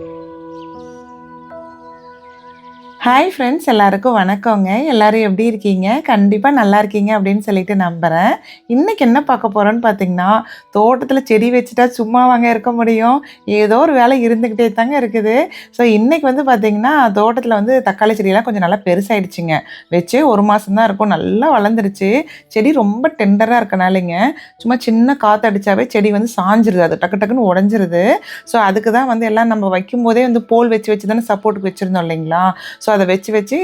Música hi friends எல்லாருக்கும் வணக்கங்க. எல்லோரும் எப்படி இருக்கீங்க? கண்டிப்பாக நல்லா இருக்கீங்க அப்படின்னு சொல்லிட்டு நம்புகிறேன் இன்றைக்கி என்ன பார்க்க போகிறோன்னு பார்த்தீங்கன்னா தோட்டத்தில் செடி வச்சுட்டா சும்மா வாங்க இருக்க முடியும். ஏதோ ஒரு வேலை இருந்துக்கிட்டே தாங்க இருக்குது. ஸோ இன்றைக்கி வந்து பார்த்திங்கன்னா தோட்டத்தில் வந்து தக்காளி செடியெல்லாம் கொஞ்சம் நல்லா பெருசாகிடுச்சிங்க வச்சு ஒரு மாதம் தான் இருக்கும். நல்லா வளர்ந்துருச்சு. செடி ரொம்ப டெண்டராக இருக்கனாலேங்க சும்மா சின்ன காற்று அடித்தாவே செடி வந்து சாஞ்சிருது. அது டக்கு டக்குன்னு உடஞ்சிருது. ஸோ அதுக்கு தான் வந்து எல்லாம் நம்ம வைக்கும்போதே வந்து போல் வச்சு வச்சு தானே சப்போர்ட்டுக்கு வச்சுருந்தோம் இல்லைங்களா? ஸோ அதை வச்சு வச்சு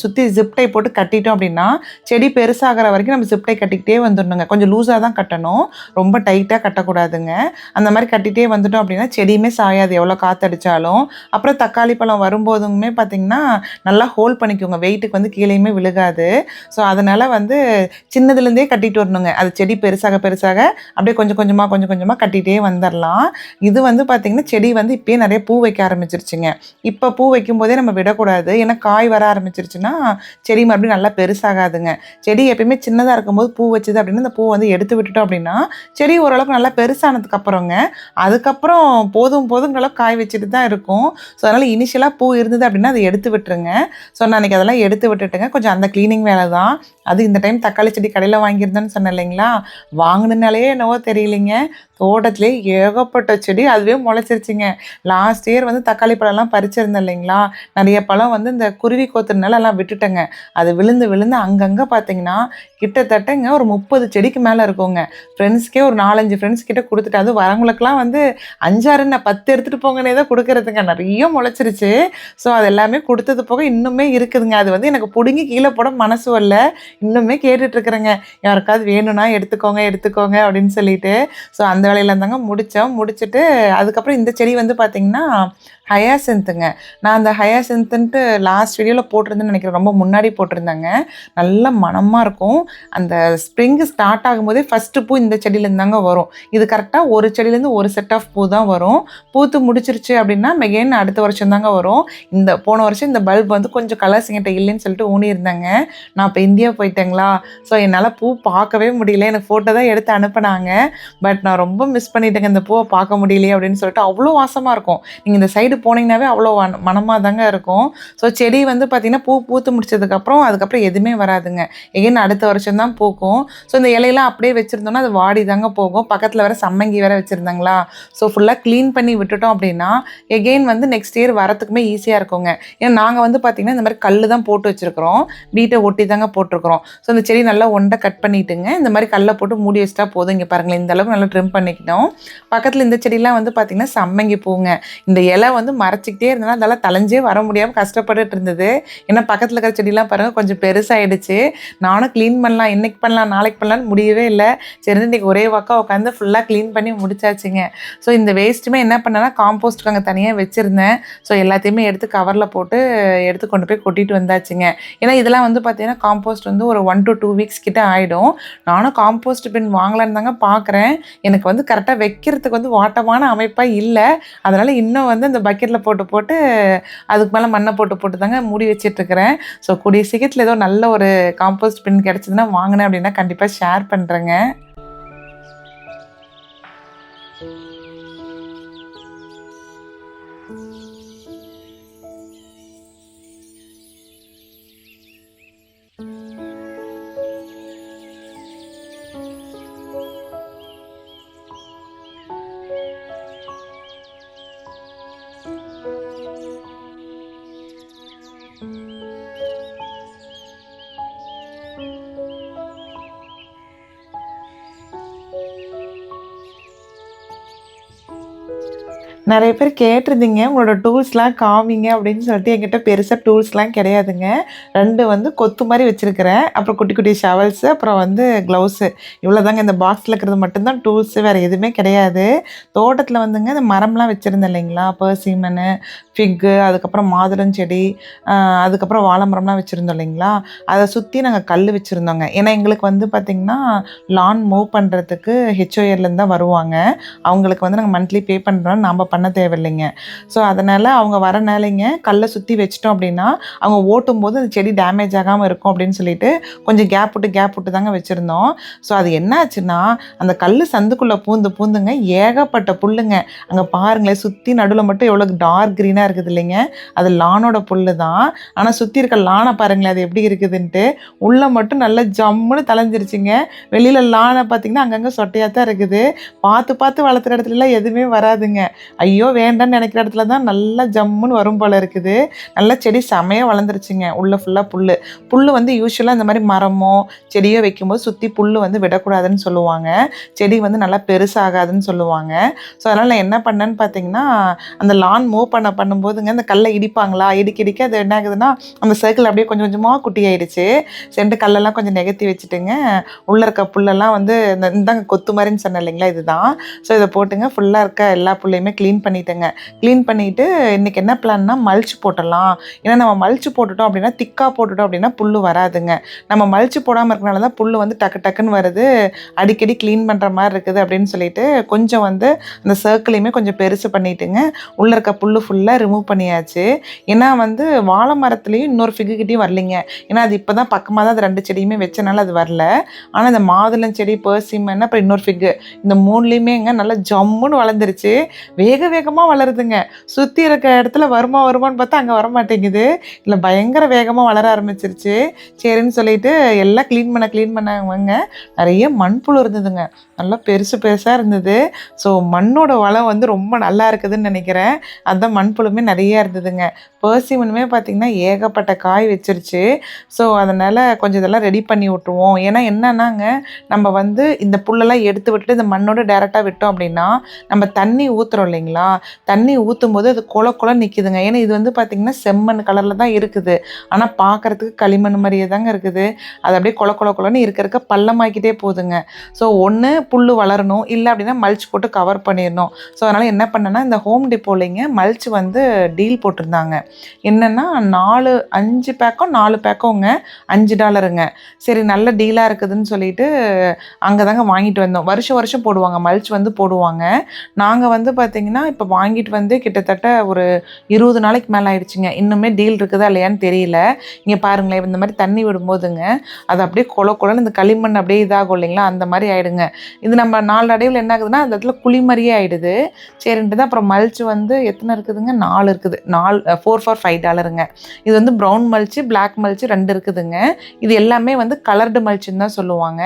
சுற்றி ஜிப்டை போட்டு கட்டிட்டோம் அப்படின்னா செடி பெருசாகிற வரைக்கும் நம்ம ஜிப்டை கட்டிக்கிட்டே வந்துடணுங்க. கொஞ்சம் லூஸாக தான் கட்டணும். ரொம்ப டைட்டாக கட்டக்கூடாதுங்க. அந்த மாதிரி கட்டிகிட்டே வந்துட்டோம் அப்படின்னா செடியுமே சாயாது. எவ்வளோ காற்றடிச்சாலும் அப்புறம் தக்காளி பழம் வரும்போதுமே பார்த்திங்கன்னா நல்லா ஹோல்ட் பண்ணிக்கோங்க. வெயிட்டுக்கு வந்து கீழேயுமே விழுகாது. ஸோ அதனால் வந்து சின்னதுலேருந்தே கட்டிட்டு வரணுங்க. அது செடி பெருசாக பெருசாக அப்படியே கொஞ்சம் கொஞ்சமாக கொஞ்சம் கொஞ்சமாக கட்டிகிட்டே வந்துடலாம். இது வந்து பார்த்திங்கன்னா செடி வந்து இப்போயே நிறைய பூ வைக்க ஆரம்பிச்சிருச்சுங்க. இப்போ பூ வைக்கும்போதே நம்ம விடக்கூடாது. ஏன்னா காய் வர ஆரம்பிச்சிருச்சுன்னா செடி மறுபடியும் நல்லா பெருசாகாதுங்க. செடி எப்பயுமே சின்னதாக இருக்கும்போது பூ வச்சுது அப்படின்னா அந்த பூ வந்து எடுத்து விட்டுட்டோம் அப்படின்னா செடி ஓரளவுக்கு நல்லா பெருசானதுக்கு அப்புறங்க அதுக்கப்புறம் போதும் போதுங்கிற அளவுக்கு காய் வச்சுட்டு தான் இருக்கும். ஸோ அதனால் இனிஷியலாக பூ இருந்தது அப்படின்னா அதை எடுத்து விட்டுருங்க. ஸோ நான் அன்றைக்கி அதெல்லாம் எடுத்து விட்டுட்டுங்க. கொஞ்சம் அந்த க்ளீனிங் வேலை தான். அது இந்த டைம் தக்காளி செடி கடையில் வாங்கியிருந்தேன்னு சொன்னேன் இல்லைங்களா? வாங்கினாலே என்னவோ தெரியலைங்க. தோட்டத்திலே ஏகப்பட்ட செடி அதுவே முளைச்சிருச்சுங்க. லாஸ்ட் இயர் வந்து தக்காளி பழம்லாம் பறிச்சிருந்தேன் இல்லைங்களா? நிறைய பழம் வந்து இந்த குருவி கோத்துறனால எல்லாம் விட்டுட்டேங்க. அது விழுந்து விழுந்து அங்கங்கே பார்த்தீங்கன்னா கிட்டத்தட்டங்க ஒரு முப்பது செடிக்கு மேலே இருக்குங்க. ஃப்ரெண்ட்ஸ்க்கே ஒரு நாலஞ்சு ஃப்ரெண்ட்ஸ் கிட்ட கொடுத்துட்டு அது வரவங்களுக்குலாம் வந்து அஞ்சாறு நான் பத்து எடுத்துகிட்டு போங்கன்னே தான் கொடுக்குறதுங்க. நிறைய முளைச்சிருச்சு. ஸோ அது எல்லாமே கொடுத்தது போக இன்னுமே இருக்குதுங்க. அது வந்து எனக்கு பிடுங்கி கீழே போட மனசு வரல. இன்னுமே கேட்டுட்ருக்குறேங்க யாருக்காவது வேணும்னா எடுத்துக்கோங்க எடுத்துக்கோங்க அப்படின்னு சொல்லிட்டு. ஸோ அந்த வேலையில இருந்தாங்க. முடித்தோம் முடிச்சுட்டு அதுக்கப்புறம் இந்த செடி வந்து பார்த்திங்கன்னா ஹயாசென்த்துங்க நான் அந்த ஹயாசென்த்துன்ட்டு லாஸ்ட் வீடியோவில் போட்டிருந்தேன்னு நினைக்கிறேன். ரொம்ப முன்னாடி போட்டிருந்தேங்க. நல்ல மனமாக இருக்கும். அந்த ஸ்ப்ரிங்கு ஸ்டார்ட் ஆகும்போதே ஃபஸ்ட்டு பூ இந்த செடியிலேருந்து தாங்க வரும். இது கரெக்டாக ஒரு செடியிலேருந்து ஒரு செட் ஆஃப் பூ தான் வரும். பூத்து முடிச்சிருச்சு அப்படின்னா மெகேன் அடுத்த வருஷம் தாங்க வரும். இந்த போன வருஷம் இந்த பல்ப் வந்து கொஞ்சம் கலர்ஸ் என்கிட்ட இல்லைன்னு சொல்லிட்டு ஊனியிருந்தாங்க. நான் இப்போ இந்தியா போயிட்டேங்களா? ஸோ என்னால் பூ பார்க்கவே முடியல. எனக்கு ஃபோட்டோ தான் எடுத்து அனுப்புனாங்க. பட் நான் ரொம்ப மிஸ் பண்ணிட்டேங்க இந்த பூவை பார்க்க முடியலையே அப்படின்னு சொல்லிட்டு அவ்வளோ வாசமாக இருக்கும். நீங்கள் இந்த சைடு போனீங்கன்னாவே அவ்வளோ மனமாக தாங்க இருக்கும். ஸோ செடி வந்து பார்த்திங்கன்னா பூ பூத்து முடிச்சதுக்கப்புறம் அதுக்கப்புறம் எதுவுமே வராதுங்க. எகைன் அடுத்த வருஷம் தான் பூக்கும். ஸோ இந்த இலையெல்லாம் அப்படியே வச்சுருந்தோம்னா அது வாடி தாங்க போகும். பக்கத்தில் வேறு சம்மங்கி வேறு வச்சுருந்தாங்களா? ஸோ ஃபுல்லாக க்ளீன் பண்ணி விட்டுட்டோம் அப்படின்னா எகெயின் வந்து நெக்ஸ்ட் இயர் வரத்துக்குமே ஈஸியாக இருக்குங்க. ஏன்னா நாங்கள் வந்து பார்த்திங்கன்னா இந்த மாதிரி கல் தான் போட்டு வச்சுருக்கிறோம். வீட்டை ஒட்டி தாங்க போட்டிருக்கிறோம். ஸோ இந்த செடி நல்லா ஒண்டை கட் பண்ணிட்டுங்க. இந்த மாதிரி கல்லை போட்டு மூடி வச்சிட்டா போதும். இங்கே பாருங்களேன் இந்த அளவுக்கு நல்லா ட்ரிம் பண்ணிக்கிட்டோம். பக்கத்தில் இந்த செடியெலாம் வந்து பார்த்திங்கன்னா சம்மங்கி பூங்க. இந்த இலை வந்து மறைச்சிக்கிட்டே இருந்தாலும் அதெல்லாம் தலைஞ்சே வர முடியாமல் கஷ்டப்பட்டு இருந்தது. ஏன்னா பக்கத்தில் இருக்கிற செடிலாம் பாருங்கள் கொஞ்சம் பெருசாகிடுச்சு நானும் க்ளீன் பண்ணலாம் இன்னைக்கு பண்ணலாம் நாளைக்கு பண்ணலாம்னு முடியவே இல்லை. சரி இன்றைக்கி ஒரே வாக்கா உட்காந்து ஃபுல்லாக க்ளீன் பண்ணி முடிச்சாச்சுங்க. ஸோ இந்த வேஸ்ட்டுமே என்ன பண்ணேன்னா காம்போஸ்ட்டுக்கு அங்கே தனியாக வச்சுருந்தேன். ஸோ எல்லாத்தையுமே எடுத்து கவரில் போட்டு எடுத்து கொண்டு போய் கொட்டிட்டு வந்தாச்சுங்க. ஏன்னா இதெல்லாம் வந்து பார்த்தீங்கன்னா காம்போஸ்ட் வந்து ஒரு ஒன் டு டூ வீக்ஸ் கிட்ட ஆகிடும் நானும் காம்போஸ்ட் பின் வாங்கலான்னு தாங்க பார்க்குறேன் எனக்கு வந்து கரெக்டாக வைக்கிறதுக்கு வந்து வாட்டமான அமைப்பாக இல்லை. அதனால் இன்னும் வந்து இந்த பக்கெட்டில் போட்டு போட்டு அதுக்கு மேலே மண்ணை போட்டு போட்டு தாங்க மூடி வச்சிட்ருக்கிறேன். ஸோ கூடிய சீக்கிரத்தில் ஏதோ நல்ல ஒரு காம்போஸ்ட் பின் கிடச்சிதுன்னா வாங்கினேன் அப்படின்னா கண்டிப்பாக ஷேர் பண்ணுறேங்க நிறைய பேர் கேட்டிருந்தீங்க உங்களோட டூல்ஸ்லாம் காமிங்க அப்படின்னு சொல்லிட்டு என்கிட்ட பெருசாக டூல்ஸ்லாம் கிடையாதுங்க. ரெண்டு வந்து கொத்து மாதிரி வச்சுருக்கிறேன். அப்புறம் குட்டி குட்டி ஷவல்ஸு அப்புறம் வந்து க்ளவுஸு இவ்வளோதாங்க இந்த பாக்ஸில் இருக்கிறது மட்டும்தான் டூல்ஸு வேறு எதுவுமே கிடையாது. தோட்டத்தில் வந்துங்க இந்த மரம்லாம் வச்சுருந்தேன் இல்லைங்களா? பர்சீமனு ஃபிக்கு அதுக்கப்புறம் மாதுளம் செடி அதுக்கப்புறம் வாழை மரம்லாம் வச்சுருந்தோம் இல்லைங்களா? அதை சுற்றி நாங்கள் கல் வச்சுருந்தோங்க. ஏன்னா எங்களுக்கு வந்து பார்த்திங்கன்னா லான் மூவ் பண்ணுறதுக்கு ஹெச்ஓஏர்லேருந்து தான் வருவாங்க. அவங்களுக்கு வந்து நாங்கள் மந்த்லி பே பண்ணுறோம் நாம் பண்ண தேவையில்லைங்க. ஸோ அதனால் அவங்க வரனாலைங்க கல்லை சுற்றி வச்சிட்டோம் அப்படின்னா அவங்க ஓட்டும் போது அந்த செடி டேமேஜ் ஆகாமல் இருக்கும் அப்படின்னு சொல்லிட்டு கொஞ்சம் கேப் விட்டு கேப் விட்டு தாங்க வச்சுருந்தோம். ஸோ அது என்ன ஆச்சுன்னா அந்த கல் சந்துக்குள்ளே பூந்து பூந்துங்க ஏகப்பட்ட புல்லுங்க. அங்கே பாருங்களேன் சுற்றி நடுவில் மட்டும் எவ்வளோ டார்க் க்ரீனாக இருக்குது இல்லைங்க. அது லானோட புல்லு தான். ஆனால் சுற்றி இருக்க லானை பாருங்களேன் அது எப்படி இருக்குதுன்ட்டு. உள்ளே மட்டும் நல்லா ஜம்முன்னு தலைஞ்சிருச்சுங்க வெளியில் லானை பார்த்திங்கன்னா அங்கங்கே சொட்டையாக தான் இருக்குது. பார்த்து பார்த்து வளர்த்துற இடத்துலலாம் எதுவுமே வராதுங்க. ஐயோ வேண்டாம்னு நினைக்கிற இடத்துல தான் நல்லா ஜம்முன்னு வரும் போல இருக்குது. நல்லா செடி செமையாக வளர்ந்துருச்சுங்க. உள்ளே ஃபுல்லாக புல் புல் வந்து யூஸ்வலாக இந்த மாதிரி மரமோ செடியோ வைக்கும்போது சுற்றி புல் வந்து விடக்கூடாதுன்னு சொல்லுவாங்க. செடி வந்து நல்லா பெருசாகாதுன்னு சொல்லுவாங்க. ஸோ அதனால் நான் என்ன பண்ணேன்னு பார்த்தீங்கன்னா அந்த லான் மூவ் பண்ண பண்ணும்போதுங்க அந்த கல்லை இடிப்பாங்களா? இடிக்க இடிக்க அது என்ன ஆகுதுன்னா அந்த சர்க்கிள் அப்படியே கொஞ்சம் கொஞ்சமாக குட்டி ஆயிடுச்சு செண்டு கல்லெல்லாம் கொஞ்சம் நெகத்தி வச்சுட்டுங்க உள்ளே இருக்க புல்லெல்லாம் வந்து இந்த இந்தாங்க கொத்து மாதிரின்னு சொன்னேன் இல்லைங்களா? இதுதான். ஸோ இதை போட்டுங்க ஃபுல்லாக இருக்க எல்லா புல்லையுமே க்ளீன் க்ளீன் பண்ணிட்டேங்க. க்ளீன் பண்ணிவிட்டு இன்றைக்கி என்ன பிளான்னா மல்ச்சு போட்டலாம் ஏன்னா நம்ம மல்ச்சு போட்டுட்டோம் அப்படின்னா திக்காக போட்டுட்டோம் அப்படின்னா புல் வராதுங்க. நம்ம மல்ச்சு போடாமல் இருக்கனால தான் புல் வந்து டக்கு டக்குன்னு வருது. அடிக்கடி க்ளீன் பண்ணுற மாதிரி இருக்குது அப்படின்னு சொல்லிட்டு கொஞ்சம் வந்து அந்த சர்க்கிளையுமே கொஞ்சம் பெருசு பண்ணிட்டுங்க. உள்ளே இருக்க புல் ஃபுல்லாக ரிமூவ் பண்ணியாச்சு. ஏன்னா வந்து வாழை மரத்துலேயும் இன்னொரு ஃபிகுக்கிட்டையும் வரலைங்க. ஏன்னா அது இப்போ தான் பக்கமாக தான் அது ரெண்டு செடியுமே வச்சனால அது வரல. ஆனால் இந்த மாதுளம் செடி பர்சிமன் அப்புறம் இன்னொரு ஃபிகு இந்த மூணுலேயுமேங்க நல்லா ஜம்முன்னு வளர்ந்துருச்சு. வேக வேகமாக வளருதுங்க. சுற்றி இருக்க இடத்துல வருமா வருமான்னு பார்த்தா அங்கே வர மாட்டேங்குது இல்லை பயங்கர வேகமாக வளர ஆரம்பிச்சிருச்சு. சரின்னு சொல்லிட்டு எல்லாம் க்ளீன் பண்ண க்ளீன் பண்ணவங்க நிறைய மண்புழு இருந்ததுங்க. நல்லா பெருசு பெருசாக இருந்தது. ஸோ மண்ணோட வளம் வந்து ரொம்ப நல்லா இருக்குதுன்னு நினைக்கிறேன். அதுதான் மண்புழுமே நிறைய இருந்ததுங்க. பர்சிமனுமே பார்த்திங்கன்னா ஏகப்பட்ட காய் வச்சிருச்சு. ஸோ அதனால் கொஞ்சம் இதெல்லாம் ரெடி பண்ணி விட்டுருவோம். ஏன்னா என்னன்னாங்க நம்ம வந்து இந்த புல்லெல்லாம் எடுத்து விட்டுட்டு இந்த மண்ணோட டேரெக்டாக விட்டோம் அப்படின்னா நம்ம தண்ணி ஊற்றுறோம் இல்லைங்களா? தண்ணி ஊற்றும் போது அது குள கொல நிற்கிதுங்க ஏன்னா இது வந்து பார்த்திங்கன்னா செம்மண் கலரில் தான் இருக்குது. ஆனால் பார்க்குறதுக்கு களிமண் மாதிரியே தாங்க இருக்குது. அது அப்படியே குள கொல கொலன்னு இருக்க இருக்க பள்ளமாக்கிட்டே போகுதுங்க. ஸோ ஒன்று புல் வளரணும். இல்லை அப்படின்னா மல்ச் போட்டு கவர் பண்ணிடணும். ஸோ அதனால் என்ன பண்ணேன்னா இந்த ஹோம் டிப்போலிங்க மல்ச் வந்து டீல் போட்டிருந்தாங்க. என்னென்னா நாலு அஞ்சு பேக்கோ நாலு பேக்கோங்க அஞ்சு டாலருங்க சரி நல்ல டீலாக இருக்குதுன்னு சொல்லிட்டு அங்கே தாங்க வாங்கிட்டு வந்தோம். வருஷம் வருஷம் போடுவாங்க. மல்ச் வந்து போடுவாங்க. நாங்கள் வந்து பார்த்திங்கன்னா இப்போ வாங்கிட்டு வந்து கிட்டத்தட்ட ஒரு இருபது நாளைக்கு மேலே ஆயிடுச்சுங்க. இன்னுமே டீல் இருக்குதா இல்லையான்னு தெரியல. இங்கே பாருங்களேன் இந்த மாதிரி தண்ணி விடும்போதுங்க அது அப்படியே கொல கொலன்னு இந்த களிமண் அப்படியே இதாகும் இல்லைங்களா? அந்த மாதிரி ஆயிடுங்க. இது நம்ம நாளடைவில் என்ன ஆகுதுன்னா அந்த இடத்துல குழி மாதிரியே ஆயிடுது. சரின்ட்டு தான் அப்புறம் மல்ச்சு வந்து எத்தனை இருக்குதுங்க? நாலு இருக்குது. நாலு ஃபோர் ஃபார் ஃபைவ் டாலருங்க இது வந்து ப்ரௌன் மல்ச்சு பிளாக் மல்ச்சு ரெண்டு இருக்குதுங்க. இது எல்லாமே வந்து கலர்டு மல்ச்சுன்னு தான் சொல்லுவாங்க.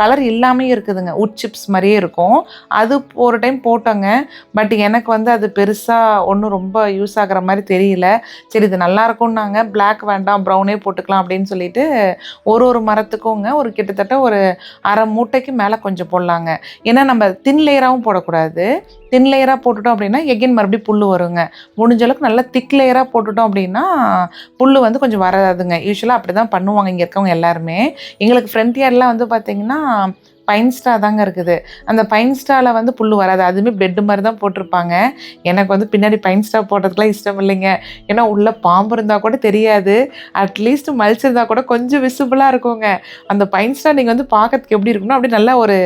கலர் இல்லாமையும் இருக்குதுங்க. உட் சிப்ஸ் மாதிரியே இருக்கும். அது ஒரு டைம் போட்டோங்க. பட் எனக்கு எனக்கு வந்து அது பெருசாக ஒன்றும் ரொம்ப யூஸ் ஆகிற மாதிரி தெரியல. சரி இது நல்லா இருக்கும்னாங்க. பிளாக் வேண்டாம் ப்ரௌனே போட்டுக்கலாம் அப்படின்னு சொல்லிட்டு ஒரு ஒரு மரத்துக்குங்க ஒரு கிட்டத்தட்ட ஒரு அரை மூட்டைக்கு மேலே கொஞ்சம் போடலாங்க. ஏன்னா நம்ம தின் லேயராகவும் போடக்கூடாது. தின் லேயராக போட்டுட்டோம் அப்படின்னா எகைன் மறுபடியும் புல் வருங்க. முடிஞ்ச அளவுக்கு நல்லா திக் லேயராக போட்டுட்டோம் அப்படின்னா புல் வந்து கொஞ்சம் வராதுங்க. யூஸ்வலாக அப்படி தான் பண்ணுவாங்க இங்கே இருக்கவங்க எல்லாருமே. எங்களுக்கு ஃப்ரண்ட் இயர்லாம் வந்து பார்த்திங்கன்னா பைன் ஸ்டா தாங்க இருக்குது. அந்த பைன் ஸ்டாவில் வந்து புல் வராது. அதுவுமே பெட்டு மாதிரி தான் போட்டிருப்பாங்க. எனக்கு வந்து பின்னாடி பைன் ஸ்டா போடுறதுக்குலாம் இஷ்டம் இல்லைங்க. ஏன்னா உள்ளே பாம்பு இருந்தால் கூட தெரியாது. அட்லீஸ்ட் மலிச்சிருந்தா கூட கொஞ்சம் விசிபிளாக இருக்குங்க. அந்த பைன் ஸ்டா நீங்கள் வந்து பார்க்கறதுக்கு எப்படி இருக்கும்னா அப்படியே நல்லா ஒரு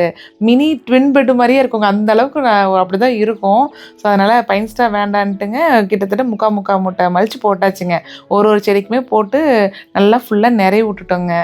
மினி ட்வின் பெட்டு மாதிரியே இருக்குங்க. அந்த அளவுக்கு நான் அப்படி தான் இருக்கும். ஸோ அதனால் பைன் ஸ்டா வேண்டான்ட்டுங்க. கிட்டத்தட்ட முக்கா முக்கா முட்டை மலிச்சு போட்டாச்சுங்க. ஒரு ஒரு செடிக்குமே போட்டு நல்லா ஃபுல்லாக நிறைய விட்டுட்டோங்க.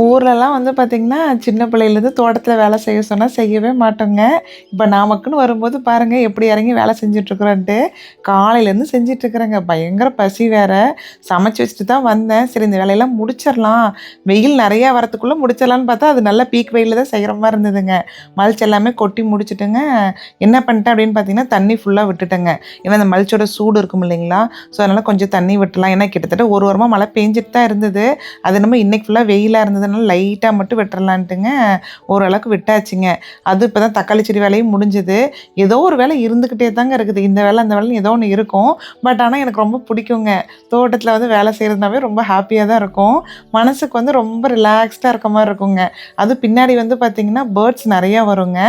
ஊர்லலாம் வந்து பார்த்திங்கன்னா, சின்ன பிள்ளையிலேருந்து தோட்டத்தில் வேலை செய்ய சொன்னால் செய்யவே மாட்டோங்க. இப்போ நமக்குன்னு வரும்போது பாருங்கள் எப்படி இறங்கி வேலை செஞ்சுட்ருக்குறோன்ட்டு. காலையிலேருந்து செஞ்சிட்ருக்குறேங்க பயங்கர பசி வேற. சமைச்சு வச்சுட்டு தான் வந்தேன். சரி இந்த வேலையெல்லாம் முடிச்சிடலாம் வெயில் நிறையா வரத்துக்குள்ளே முடிச்சிடலான்னு பார்த்தா, அது நல்லா பீக் வெயிலில் தான் செய்கிற மாதிரி இருந்ததுங்க. மல்ச் எல்லாமே கொட்டி முடிச்சுட்டுங்க, என்ன பண்ணிட்டேன் அப்படின்னு பார்த்தீங்கன்னா, தண்ணி ஃபுல்லாக விட்டுட்டேங்க. ஏன்னா, அந்த மல்ச்சோட சூடு இருக்கும் இல்லைங்களா? ஸோ, அதனால் கொஞ்சம் தண்ணி விட்டுலாம் ஏன்னா, கிட்டத்தட்ட ஒரு வாரமாக மழை பெஞ்சிட்டு தான் இருந்தது. அது இல்லாமல் இன்றைக்கி ஃபுல்லாக வெயிலாக இருந்தது இருந்ததுனால லைட்டாக மட்டும் விட்டுறலான்ட்டுங்க, ஓரளவுக்கு விட்டாச்சுங்க. அதுவும் இப்போ தான் தக்காளி செடி வேலையும் முடிஞ்சது. ஏதோ ஒரு வேலை இருந்துக்கிட்டே தாங்க இருக்குது. இந்த வேலை, அந்த வேலைன்னு ஏதோ ஒன்று இருக்கும். பட் ஆனால் எனக்கு ரொம்ப பிடிக்குங்க. தோட்டத்தில் வந்து வேலை செய்கிறதுனாவே ரொம்ப ஹாப்பியாக தான் இருக்கும். மனசுக்கு வந்து ரொம்ப ரிலாக்ஸ்டாக இருக்க மாதிரி இருக்குங்க. அதுவும் பின்னாடி வந்து பார்த்தீங்கன்னா, பேர்ட்ஸ் நிறையா வருங்க.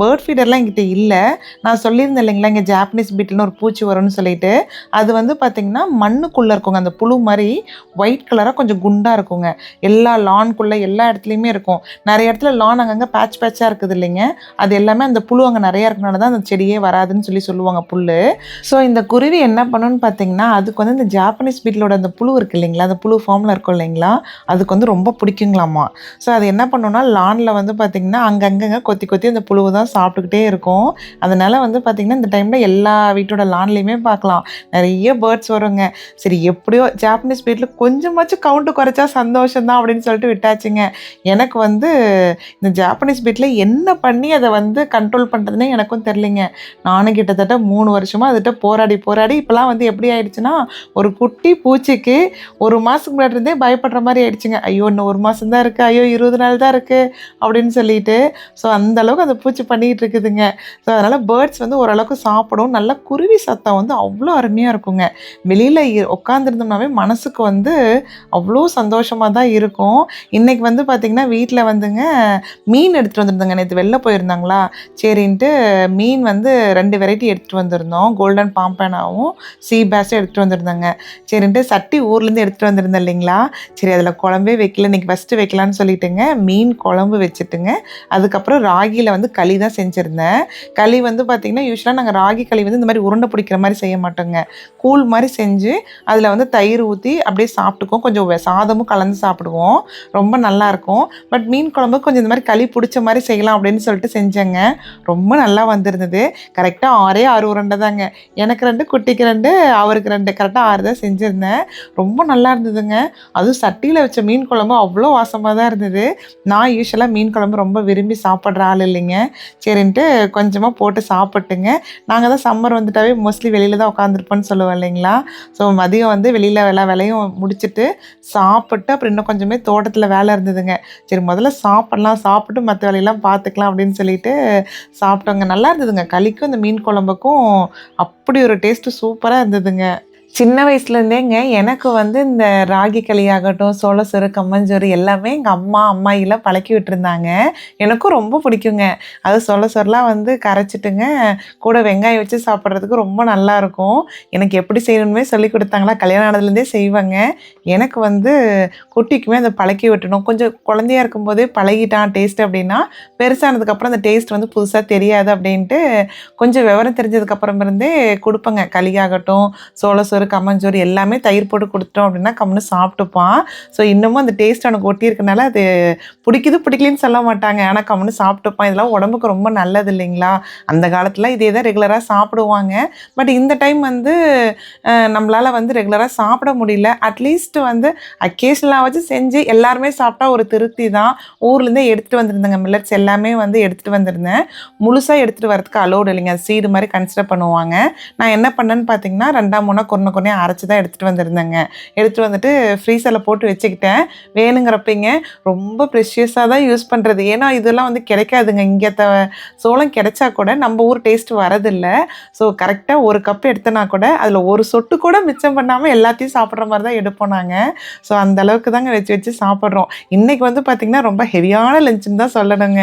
பேர்ட் ஃபீடர்லாம் எங்கிட்ட இல்லை நான் சொல்லியிருந்தேன் இல்லைங்களா, இங்கே ஜாப்பனீஸ் பீட்டில்னு ஒரு பூச்சி வரும்னு சொல்லிட்டு. அது வந்து பார்த்தீங்கன்னா, மண்ணுக்குள்ளே இருக்குங்க. அந்த புழு மாதிரி ஒயிட் கலராக கொஞ்சம் குண்டாக இருக்குங்க. எல்லா லான்க்குள்ள எல்லா இடத்துலையுமே இருக்கும். நிறைய இடத்துல லான் அங்கங்கே பேட்ச் பேட்ச்சா இருக்குது இல்லைங்க. அது எல்லாமே அந்த புழு அங்கே நிறையா இருக்கனால தான் அந்த செடியே வராதுன்னு சொல்லி சொல்லுவாங்க புல் ஸோ, இந்த குருவி என்ன பண்ணுன்னு பார்த்தீங்கன்னா, அதுக்கு வந்து இந்த ஜாப்பனீஸ் பீட்டிலோட அந்த புழு இருக்கு இல்லைங்களா, அந்த புழு ஃபார்ம்ல இருக்கும் இல்லைங்களா, அதுக்கு வந்து ரொம்ப பிடிக்குங்களாமா. ஸோ, அது என்ன பண்ணுன்னா லானில் வந்து பார்த்திங்கன்னா அங்கங்கங்க கொத்தி கொத்தி அந்த புழு தான் சாப்பிட்டுக்கிட்டே இருக்கும். அதனால் வந்து பார்த்திங்கன்னா இந்த டைமில் எல்லா வீட்டோட லான்லேயுமே பார்க்கலாம். நிறைய பேர்ட்ஸ் வருங்க. சரி எப்படியோ ஜாப்பனீஸ் பீட்டில் கொஞ்சமாச்சும் கவுண்ட்டு குறைச்சா சந்தோஷம் தான் அப்படின்னு சொல்லிட்டு ஆச்சுங்க எனக்கு வந்து இந்த ஜாப்பனீஸ் பீட்டில் என்ன பண்ணி அதை வந்து கண்ட்ரோல் பண்ணுறதுனே எனக்கும் தெரிலிங்க நானும் கிட்டத்தட்ட மூணு வருஷமாக அதுகிட்ட போராடி போராடி இப்போலாம் வந்து எப்படி ஆயிடுச்சுன்னா, ஒரு குட்டி பூச்சிக்கு ஒரு மாதத்துக்கு முன்னாடி இருந்தே பயப்படுற மாதிரி ஆயிடுச்சுங்க. ஐயோ! இன்னும் ஒரு மாதம் தான் இருக்கு. ஐயோ! 20 நாள் தான் இருக்குது அப்படின்னு சொல்லிட்டு. ஸோ, அந்த அளவுக்கு அந்த பூச்சி பண்ணிகிட்டு இருக்குதுங்க. ஸோ, அதனால் பேர்ட்ஸ் வந்து ஓரளவுக்கு சாப்பிடும். நல்லா குருவி சத்தம் வந்து அவ்வளோ அருமையாக இருக்குங்க. வெளியில் உட்காந்துருந்தோம்னாவே மனசுக்கு வந்து அவ்வளோ சந்தோஷமாக தான் இருக்கும். இன்னைக்கு வந்து பார்த்தீங்கன்னா, வீட்டில் வந்துங்க மீன் எடுத்துகிட்டு வந்திருந்தேங்க. நேற்று வெளில போயிருந்தாங்களா, சரின்ட்டு மீன் வந்து ரெண்டு வெரைட்டி எடுத்துகிட்டு வந்திருந்தோம். கோல்டன் பாம்பனாவும் சீ பேஸும் எடுத்துகிட்டு வந்திருந்தாங்க சரின்ட்டு சட்டி ஊர்லேருந்து எடுத்துகிட்டு வந்திருந்தேன் இல்லைங்களா, சரி அதில் குழம்பே வைக்கல. இன்னைக்கு ஃபஸ்ட்டு வைக்கலான்னு சொல்லிட்டுங்க, மீன் குழம்பு வச்சுட்டுங்க, அதுக்கப்புறம் ராகியில் வந்து களி தான் செஞ்சுருந்தேன் களி வந்து பார்த்திங்கன்னா யூஸ்வலாக நாங்கள் ராகி களி வந்து இந்த மாதிரி உருண்டை பிடிக்கிற மாதிரி செய்ய மாட்டோங்க. கூழ் மாதிரி செஞ்சு, அதில் வந்து தயிர் ஊற்றி அப்படியே சாப்பிட்டுக்குவோம். கொஞ்சம் சாதமும் கலந்து சாப்பிடுவோம். ரொம்ப ரொம்ப நல்லாயிருக்கும். பட் மீன் குழம்பு கொஞ்சம் இந்த மாதிரி களி பிடிச்ச மாதிரி செய்யலாம் அப்படின்னு சொல்லிட்டு செஞ்சேங்க. ரொம்ப நல்லா வந்திருந்தது. கரெக்டாக ஆறே ஆறு உருண்டை தாங்க. எனக்கு ரெண்டு குட்டிக்கு ரெண்டு அவருக்கு ரெண்டு கரெக்டாக ஆறு தான் செஞ்சிருந்தேன். ரொம்ப நல்லா இருந்ததுங்க. அதுவும் சட்டியில் வச்ச மீன் குழம்பு அவ்வளோ வாசமாக தான் இருந்தது. நான் யூஸ்வலாக மீன் குழம்பு ரொம்ப விரும்பி சாப்பிட்ற ஆள் இல்லைங்க. சரின்ட்டு கொஞ்சமாக போட்டு சாப்பிட்டுங்க. நாங்கள் தான் சம்மர் வந்துட்டாவே மோஸ்ட்லி வெளியில் தான் உட்காந்துருப்போம்ன்னு சொல்லுவோம் இல்லைங்களா, ஸோ மதியம் வந்து வெளியில் எல்லா வேலையும் முடிச்சுட்டு, சாப்பிட்டு அப்புறம் இன்னும் கொஞ்சமே தோட்டத்தில் வேலை இருந்ததுங்க. சரி முதல்ல சாப்பிட்லாம் சாப்பிட்டு மற்ற வேலையெல்லாம் பார்த்துக்கலாம் அப்படின்னு சொல்லிட்டு சாப்பிட்டோங்க. நல்லா இருந்ததுங்க. களிக்கும் இந்த மீன் குழம்புக்கும் அப்படி ஒரு டேஸ்ட்டு சூப்பராக இருந்ததுங்க. சின்ன வயசுலேருந்தேங்க எனக்கு வந்து இந்த ராகி களி ஆகட்டும், சோள சோறு, கம்மஞ்சோறு எல்லாமே எங்கள் அம்மா, அம்மாயில பழக்கி விட்டுருந்தாங்க. எனக்கும் ரொம்ப பிடிக்குங்க. அது சோள சோறுலாம் வந்து கரைச்சிட்டுங்க, கூட வெங்காயம் வச்சு சாப்பிட்றதுக்கு ரொம்ப நல்லாயிருக்கும். எனக்கு எப்படி செய்யணுமே சொல்லிக் கொடுத்தாங்களா கல்யாணம் ஆனதுலேருந்தே செய்வேங்க. எனக்கு வந்து குட்டிக்குமே அதை பழக்கி விட்டணும். கொஞ்சம் குழந்தையா இருக்கும்போதே பழகிட்டான் டேஸ்ட் அப்படின்னா, பெருசானதுக்கப்புறம் அந்த டேஸ்ட் வந்து புதுசாக தெரியாது அப்படின்ட்டு, கொஞ்சம் விவரம் தெரிஞ்சதுக்கப்புறம் இருந்தே கொடுப்பேங்க களி ஆகட்டும், சோள சோறு, கம்மஞ்சோறு எல்லாமே தயிர் போட்டு கொடுத்துட்டோம் அப்படின்னா கம்முனு சாப்பிட்டுப்பான். ஸோ, இன்னமும் அந்த டேஸ்ட் அவனுக்கு ஒட்டியிருக்கனால அது பிடிக்குது, பிடிக்கலன்னு சொல்ல மாட்டாங்க. ஆனால் கம்முனு சாப்பிட்டுப்பான். இதெல்லாம் உடம்புக்கு ரொம்ப நல்லது இல்லைங்களா? அந்த காலத்தில் இதே தான் ரெகுலராக சாப்பிடுவாங்க. பட் இந்த டைம் வந்து நம்மளால் வந்து ரெகுலராக சாப்பிட முடியல. அட்லீஸ்ட் வந்து அக்கேஷனலாவாச்சும் செஞ்சு எல்லாருமே சாப்பிட்டா ஒரு திருப்தி தான். ஊர்லேருந்தே எடுத்துகிட்டு வந்திருந்தேங்க மில்லட்ஸ் எல்லாமே வந்து எடுத்துகிட்டு வந்திருந்தேன். முழுசாக எடுத்துகிட்டு வரதுக்கு அலோடு இல்லைங்க. அது சீடு மாதிரி கன்சிடர் பண்ணுவாங்க. நான் என்ன பண்ணேன்னு பார்த்தீங்கன்னா, 2ஆ 3ஆ கொன்ன கொன்னையா அரைச்சி தான் எடுத்துகிட்டு வந்திருந்தேங்க. எடுத்துகிட்டு வந்துட்டு ஃப்ரீசரில் போட்டு வச்சுக்கிட்டேன். வேணுங்கிறப்பீங்க ரொம்ப ப்ரெஷியஸாக தான் யூஸ் பண்ணுறது ஏன்னா இதெல்லாம் வந்து கிடைக்காதுங்க. இங்கே த சோளம் கிடைச்சா கூட நம்ம ஊர் டேஸ்ட் வரதில்ல. ஸோ, கரெக்டாக ஒரு கப் எடுத்தனா கூட, அதில் ஒரு சொட்டு கூட மிச்சம் பண்ணாமல் எல்லாத்தையும் சாப்பிட்ற மாதிரி தான் எடுப்போம் நாங்கள் ஸோ, அந்த அளவுக்கு தாங்க வச்சு வச்சு சாப்பிட்றோம் இன்றைக்கி வந்து பார்த்திங்கன்னா ரொம்ப ஹெவியான லஞ்சுன்னு தான் சொல்லணுங்க.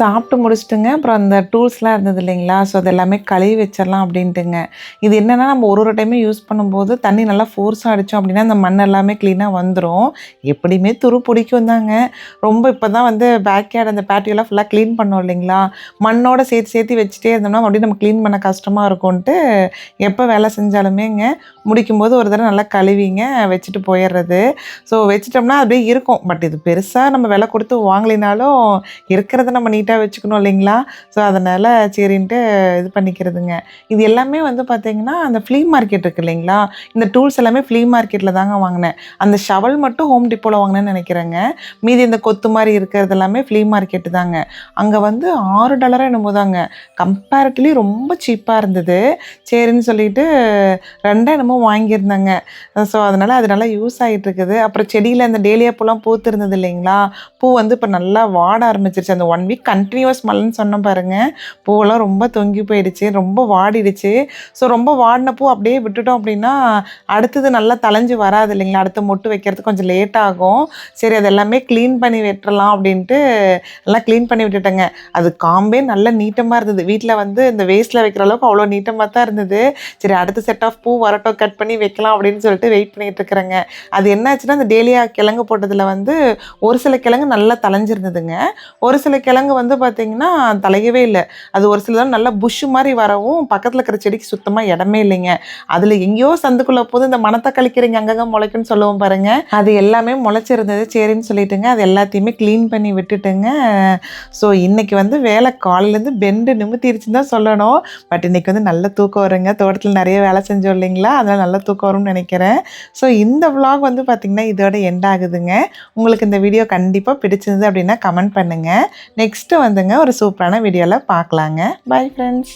சாப்பிட்டு முடிச்சிட்டுங்க. அப்புறம் அந்த டூல்ஸ்லாம் இருந்தது இல்லைங்களா? ஸோ அது எல்லாமே கழுவி வச்சிடலாம் அப்படின்ட்டுங்க. இது என்னென்னா நம்ம ஒரு ஒரு டைமே யூஸ் பண்ணும்போது தண்ணி நல்லா ஃபோர்ஸாக அடித்தோம் அப்படின்னா அந்த மண் எல்லாமே க்ளீனாக வந்துடும் எப்படியுமே துரு பிடிக்கும் தாங்க. ரொம்ப இப்போ தான் வந்து பேக்யார்டு அந்த பேட்டியெல்லாம் ஃபுல்லாக க்ளீன் பண்ணோம் இல்லைங்களா? மண்ணோட சேர்த்து சேர்த்து வச்சுட்டே இருந்தோம்னா அப்படியே நம்ம க்ளீன் பண்ண கஷ்டமாக இருக்கும்ன்ட்டு எப்போ வேலை செஞ்சாலுமேங்க முடிக்கும்போது ஒரு தடவை நல்லா கழுவிங்க வச்சுட்டு போயிடுறது. ஸோ வச்சுட்டோம்னா அப்படியே இருக்கும். பட் இது பெருசாக நம்ம விலை கொடுத்து வாங்கலினாலும் இருக்கிறத நம்ம நீட்டாக வச்சுக்கணும் இல்லைங்களா? ஸோ அதனால் சரின்ட்டு இது பண்ணிக்கிறதுங்க. இது எல்லாமே வந்து பார்த்திங்கன்னா அந்த ஃப்ளீ மார்க்கெட் இருக்குது இல்லைங்களா? இந்த டூல்ஸ் எல்லாமே ஃப்ளீ மார்க்கெட்டில் தாங்க வாங்கினேன். அந்த ஷவல் மட்டும் ஹோம் டிப்போவில் வாங்கினேன்னு நினைக்கிறேங்க. மீதி இந்த கொத்து மாதிரி இருக்கிறது எல்லாமே ஃப்ளீ மார்க்கெட்டு தாங்க. அங்கே வந்து ஆறு டாலராக என்னமோ தாங்க. கம்பேரிட்டிவ்லி ரொம்ப சீப்பாக இருந்தது. சரின்னு சொல்லிட்டு ரெண்டாக என்னமோ வாங்கியிருந்தாங்க. ஸோ அதனால் அது நல்லா யூஸ் ஆகிட்டு இருக்குது. அப்புறம் செடியில் அந்த டேலியா பூலாம் பூத்து இருந்தது இல்லைங்களா? பூ வந்து இப்போ நல்லா வாட ஆரம்பிச்சிருச்சு. அந்த ஒன் வீக் கண்டினியூஸ் மழைன்னு சொன்னோம் பாருங்கள் பூவெல்லாம் ரொம்ப தொங்கி போயிடுச்சு ரொம்ப வாடிடுச்சு. ஸோ ரொம்ப வாடின பூ அப்படியே விட்டுட்டோம் அப்படின்னா அடுத்தது நல்லா தலைஞ்சு வராது இல்லைங்களா? அடுத்து மொட்டு வைக்கிறது கொஞ்சம் லேட் ஆகும். சரி அது எல்லாமே க்ளீன் பண்ணி வெட்டுறலாம் அப்படின்ட்டு எல்லாம் க்ளீன் பண்ணி விட்டுட்டேங்க. அது காம்பே நல்லா நீட்டமாக இருந்தது. வீட்டில் வந்து இந்த வேஸ்ட்டில் வைக்கிற அளவுக்கு அவ்வளோ நீட்டமாக தான் இருந்தது. சரி அடுத்த செட் ஆஃப் பூ வரட்டும் கட் பண்ணி வைக்கலாம் அப்படின்னு சொல்லிட்டு வெயிட் பண்ணிட்டு இருக்கிறேங்க. அது என்னாச்சுன்னா அந்த டேலியா கிழங்கு போட்டதில் வந்து ஒரு சில கிழங்கு நல்லா தலைஞ்சிருந்ததுங்க ஒரு சில கிழங்கு வந்து பார்த்திங்கன்னா தலையவே இல்லை. அது ஒரு சிலதான் நல்லா புஷ் மாதிரி வரவும் பக்கத்தில் இருக்கிற செடிக்கு சுத்தமாக இடமே இல்லைங்க. அதில் எங்கேயோ சந்துக்குள்ளே போது இந்த மணத்தை கழிக்கிறீங்க அங்கங்கே முளைக்குன்னு சொல்லுவோம் பாருங்க. அது எல்லாமே முளைச்சிருந்தது. சரின்னு சொல்லிட்டுங்க அது எல்லாத்தையுமே க்ளீன் பண்ணி விட்டுட்டுங்க. ஸோ இன்றைக்கி வந்து வேலை காலையிலேருந்து பெண்டு நிமித்திருச்சுன்னு தான் சொல்லணும். பட் இன்னைக்கு வந்து நல்ல தூக்கம் வருங்க. தோட்டத்தில் நிறைய வேலை செஞ்சோம் இல்லைங்களா? அதனால் நல்ல தூக்கம் வரும்னு நினைக்கிறேன். ஸோ இந்த விலாக் வந்து பார்த்திங்கன்னா இதோட எண்ட் ஆகுதுங்க. உங்களுக்கு இந்த வீடியோ கண்டிப்பாக பிடிச்சிருந்தது அப்படின்னா கமெண்ட் பண்ணுங்கள் நெக்ஸ்ட் நெக்ஸ்ட்டு வந்துங்க ஒரு சூப்பரான வீடியோவில் பார்க்கலாங்க. Bye friends